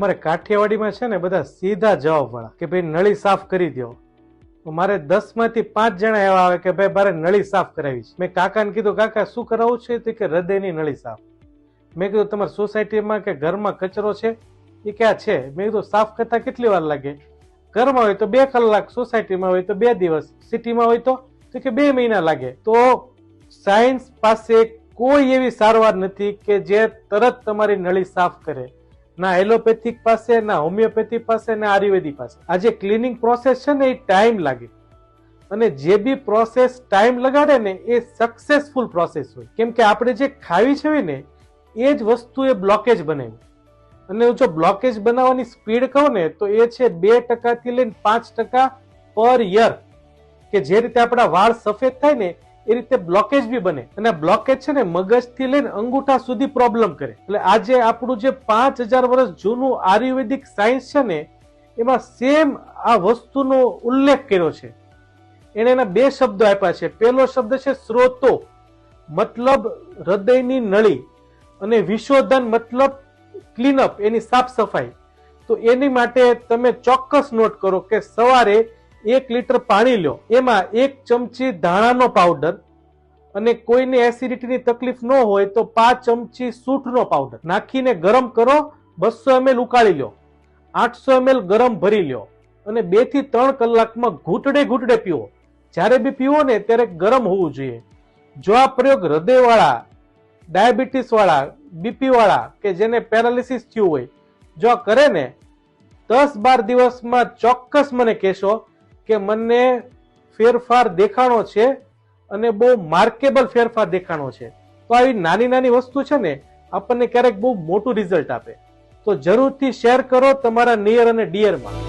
અમારે કાઠિયાવાડીમાં છે ને બધા સીધા જવાબવાળા કે ભાઈ નળી સાફ કરી દો. મારે દસમાંથી પાંચ જણા એવા આવે કે ભાઈ મારે નળી સાફ કરાવી છે. મેં કાકાને કીધું, કાકા, શું કરાવવું છે તો કે હૃદયની નળી સાફ? મેં કીધું, તમારી સોસાયટીમાં કે ઘરમાં કચરો છે? એ ક્યાં છે? મેં કીધું, સાફ કરતા કેટલી વાર લાગે? ઘરમાં હોય તો બે કલાક, સોસાયટીમાં હોય તો બે દિવસ, સિટીમાં હોય તો તો કે બે મહિના લાગે? તો સાયન્સ પાસે કોઈ એવી સારવાર નથી કે જે તરત તમારી નળી સાફ કરે. ના, એલોપેથિક પાસે ના હોમિયોપેથી પાસે ના આયુર્વેદિક પાસે. આ જે ક્લિનિંગ પ્રોસેસ છે ને એ ટાઈમ લાગે. અને જે બી પ્રોસેસ ટાઈમ લગાડે ને, એ સક્સેસફુલ પ્રોસેસ હોય. કેમ કે આપણે જે ખાવી છે ને, એ જ વસ્તુ એ બ્લોકેજ બનાવી. અને જો બ્લોકેજ બનાવવાની સ્પીડ કહું ને, તો એ છે બે ટકાથી લઈને પાંચ ટકા પર યર કે જે રીતે આપણા વાળ સફેદ થાય ને એ રીતે બ્લોકેજ બી બને. અને બ્લોકેજ છે ને મગજથી લઈને અંગૂઠા સુધી પ્રોબ્લેમ કરે. એટલે આજે આપણું જે પાંચ હજાર વર્ષ જૂનું આયુર્વેદિક સાયન્સ છે ને, એમાં સેમ આ વસ્તુનો ઉલ્લેખ કર્યો છે. એને એના બે શબ્દો આપ્યા છે. પહેલો શબ્દ છે સ્રોતો, મતલબ હૃદયની નળી. અને વિશોધન મતલબ ક્લીનઅપ એની સાફ સફાઈ. તો એની માટે તમે ચોક્કસ નોટ કરો કે સવારે એક લીટર પાણી લો એમાં એક ચમચી ધાણાનો પાવડર અને કોઈને એસિડિટીની તકલીફ ન હોય તો પાંચ ચમચી સૂંઠનો પાવડર નાખીને ગરમ કરો, બસો એમએલ ઉકાળી લો આઠસો એમએલ ગરમ ભરી લો અને બેથી ત્રણ કલાકમાં ઘૂંટડે ઘૂંટડે પીવો. જ્યારે બી પીવો ને ત્યારે ગરમ હોવું જોઈએ. જો આ પ્રયોગ હૃદયવાળા, ડાયાબિટીસવાળા, બીપીવાળા કે જેને પેરાલિસિસ થયું હોય, જો આ કરે ને, દસ બાર દિવસમાં ચોક્કસ મને કહેશો કે મને ફેરફાર દેખાણો છે અને બહુ માર્કેબલ ફેરફાર દેખાણો છે. તો આવી નાની નાની વસ્તુ છે ને, આપણને ક્યારેક બહુ મોટું રિઝલ્ટ આપે. તો જરૂરથી શેર કરો તમારા નિયર અને ડિયરમાં